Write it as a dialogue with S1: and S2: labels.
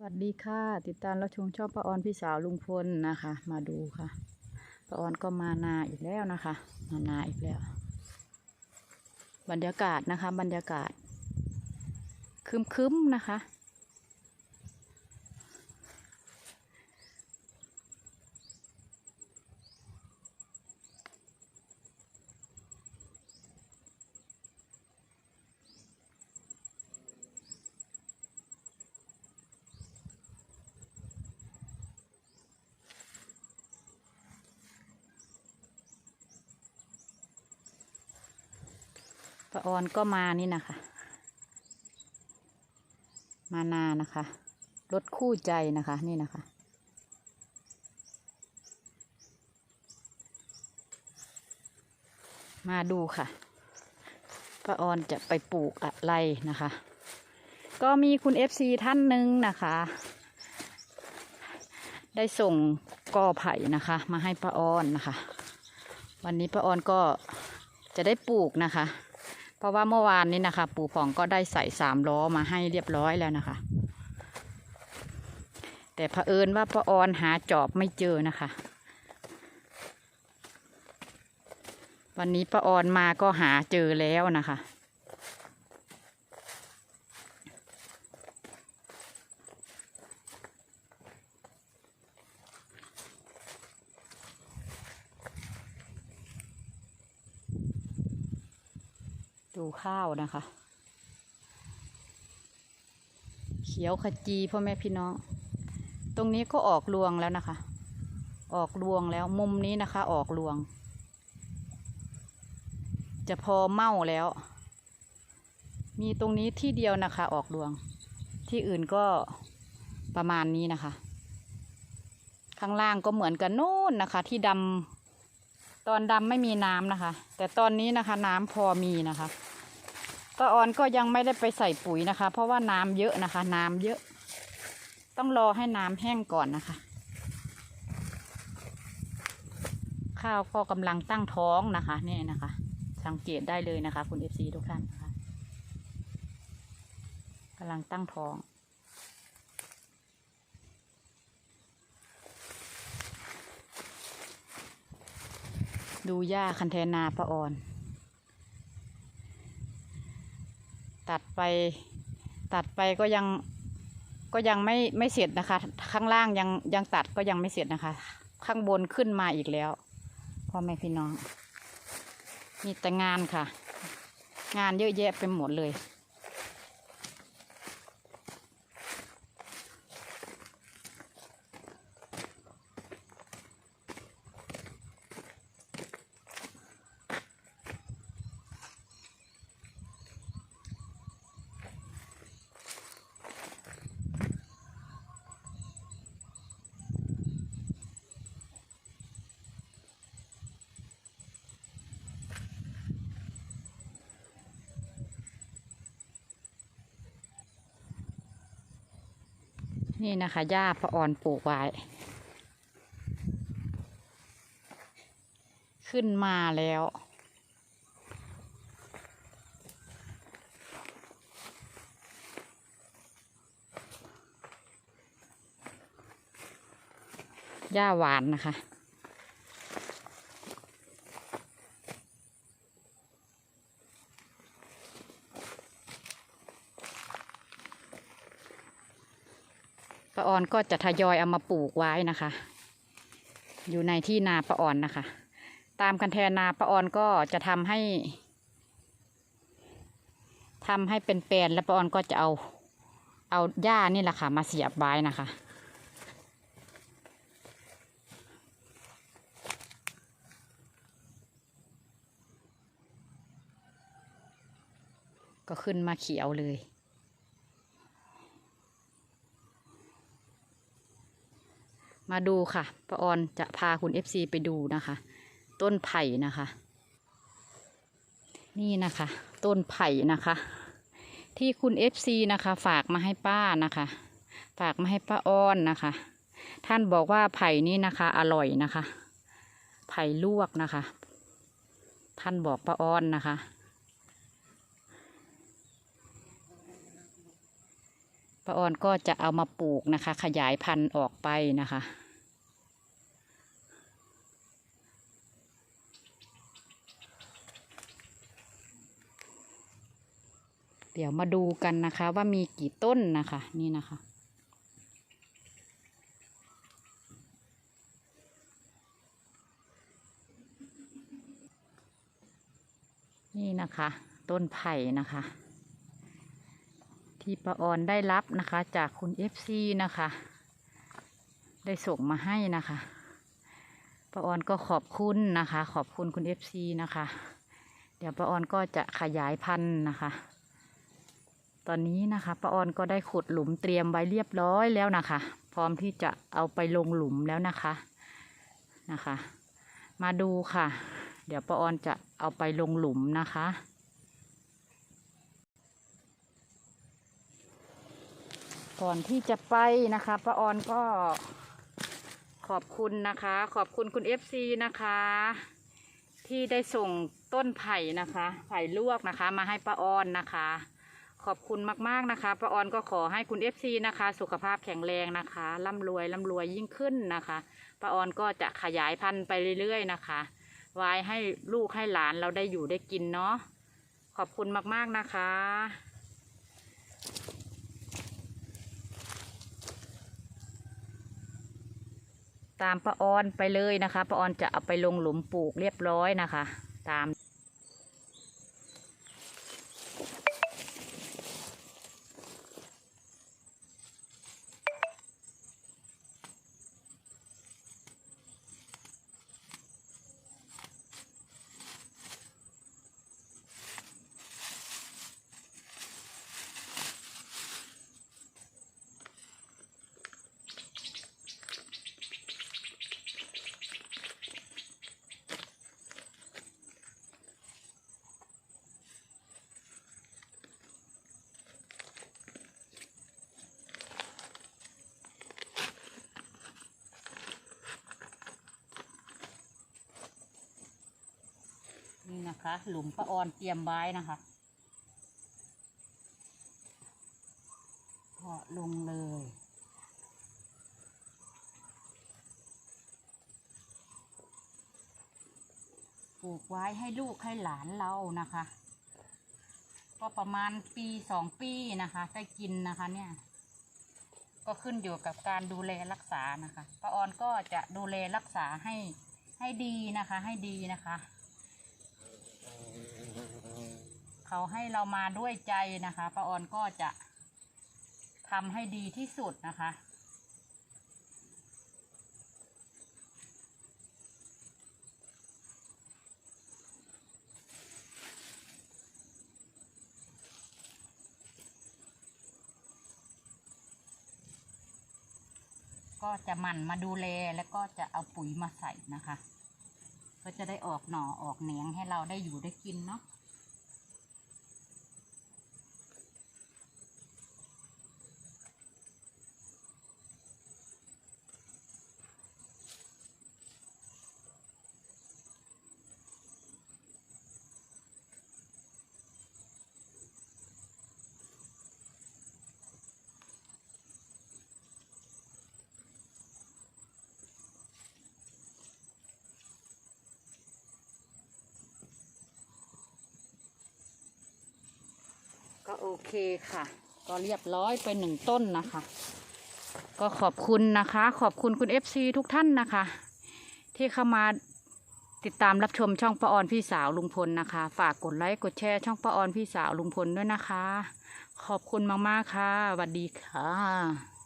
S1: สวัสดีค่ะ ติดตามรับชมชอบป้าออนพี่สาวลุงพลนะคะ มาดูค่ะป้าออนก็มานาอีกแล้วนะคะ มานาอีกแล้ว บรรยากาศนะคะ บรรยากาศคึมๆนะคะ ป้าออนก็มานี่นะคะ มานานะคะรถคู่ใจนะคะนี่นะคะ มาดูค่ะป้าออนจะไปปลูกอะไรนะคะ ก็มีคุณเอฟซีท่านหนึ่งนะคะ ได้ส่งกอไผ่นะคะ มาให้ป้าออนนะคะ วันนี้ป้าออนก็จะได้ปลูกนะคะ เพราะว่าเมื่อวานนี้นะคะ ปู่ผ่องก็ได้ใส่สามล้อมาให้เรียบร้อยแล้วนะคะ แต่เผอิญว่าป้าออนหาจอบไม่เจอนะคะ วันนี้ป้าออนมาก็หาเจอแล้วนะคะ ดูข้าวนะคะ เขียวขจีพ่อแม่พี่น้อง ตรงนี้ก็ออกรวงแล้วนะคะ ออกรวงแล้วมุมนี้นะคะ ออกรวง จะพอเม่าแล้ว มีตรงนี้ที่เดียวนะคะ ออกรวง ที่อื่นก็ประมาณนี้นะคะ ข้างล่างก็เหมือนกันโน่นนะคะ ที่ดำตอนดำไม่มีน้ำนะคะ แต่ตอนนี้นะคะน้ำพอมีนะคะ ป้าออนก็ยังไม่ได้ไปใส่ปุ๋ยนะคะ เพราะว่าน้ำเยอะนะคะ น้ำเยอะ ต้องรอให้น้ำแห้งก่อนนะคะ ข้าวก็กำลังตั้งท้องนะคะนี่นะคะ สังเกตได้เลยนะคะ คุณเอฟซีทุกท่านนะคะกำลังตั้งท้องดูหญ้าคันเทนาป้าออน ตัดไป ตัดไปก็ยังก็ยังไม่ไม่เสร็จนะคะ ข้างล่างยังยังตัดก็ยังไม่เสร็จนะคะ ข้างบนขึ้นมาอีกแล้วพ่อแม่พี่น้อง มีแต่งานค่ะ งานเยอะแยะไปหมดเลย นี่นะคะหญ้าพระอ่อนปลูกไว้ ขึ้นมาแล้ว หญ้าหวานนะคะ ป้าออน ก็จะทยอยเอามาปลูกไว้นะคะ อยู่ในที่นาป้าออนนะคะ ตามคันแทนนาป้าออนก็จะทำให้ทำให้เป็นแปลนแล้วป้าออนก็จะเอาเอาหญ้านี่แหละค่ะ มาเสียบไว้นะคะก็ขึ้นมาเขียวเลย มาดูค่ะป้าออนจะพาคุณ FC ไปดูนะคะ ต้นไผ่นะคะ นี่นะคะ ต้นไผ่นะคะ ที่คุณ FC นะคะ ฝากมาให้ป้านะคะ ฝากมาให้ป้าอ้อนนะคะ ท่านบอกว่าไผ่นี่นะคะ อร่อยนะคะ ไผ่ลวกนะคะ ท่านบอกป้าอ้อนนะคะ ป้าออนก็จะเอามาปลูกนะคะ ขยายพันธุ์ออกไปนะคะ เดี๋ยวมาดูกันนะคะว่ามีกี่ต้นนะคะนี่นะคะนี่นะคะ ต้นไผ่นะคะ ที่ป้าออนได้รับนะคะ จากคุณเอฟซีนะคะ ได้ส่งมาให้นะคะป้าออนก็ขอบคุณนะคะ ขอบคุณคุณเอฟซีนะคะ เดี๋ยวป้าออนก็จะขยายพันธุ์นะคะ ตอนนี้นะคะป้าออนก็ได้ขุดหลุมเตรียมไว้เรียบร้อยแล้วนะคะ พร้อมที่จะเอาไปลงหลุมแล้วนะคะนะคะ มาดูค่ะ เดี๋ยวป้าออนจะเอาไปลงหลุมนะคะ ก่อนที่จะไปนะคะป้าออนก็ขอบคุณนะคะ ขอบคุณคุณเอฟซีนะคะ ที่ได้ส่งต้นไผ่นะคะ ไผ่ลวกนะคะ มาให้ป้าออนนะคะ ขอบคุณมากๆนะคะป้าออนก็ขอให้คุณเอฟซีนะคะ สุขภาพแข็งแรงนะคะร่ำรวยร่ำรวยยิ่งขึ้นนะคะป้าออนก็จะขยายพันธุ์ไปเรื่อยๆนะคะไว้ให้ลูกให้หลานเราได้อยู่ได้กินเนาะขอบคุณมากๆนะคะ ตามป้าออนไปเลยนะคะป้าออนจะเอาไปลงหลุมปลูกเรียบร้อยนะคะ ตาม นะคะ หลุมป้าออนเตรียมไว้นะคะเพาะลงเลย ปลูกไว้ให้ลูกให้หลานเรานะคะ ก็ประมาณปีสองปีนะคะได้กินนะคะเนี่ย ก็ขึ้นอยู่กับการดูแลรักษานะคะป้าออนก็จะดูแลรักษาให้ให้ดีนะคะ ให้ดีนะคะ เขาให้เรามาด้วยใจนะคะป้าออนก็จะทำให้ดีที่สุดนะคะ ก็จะหมั่นมาดูแลแล้วก็จะเอาปุ๋ยมาใส่นะคะ ก็จะได้ออกหน่อออกเหนียงให้เราได้อยู่ได้กินเนาะ ก็โอเคค่ะ ก็เรียบร้อยไปหนึ่งต้นนะคะ ก็ขอบคุณนะคะ ขอบคุณคุณ FC ทุกท่านนะคะ ที่เข้ามาติดตามรับชมช่องป้าออนพี่สาวลุงพลนะคะ ฝากกดไลค์กดแชร์ช่องป้าออนพี่สาวลุงพลด้วยนะคะ ขอบคุณมากๆค่ะสวัสดีค่ะ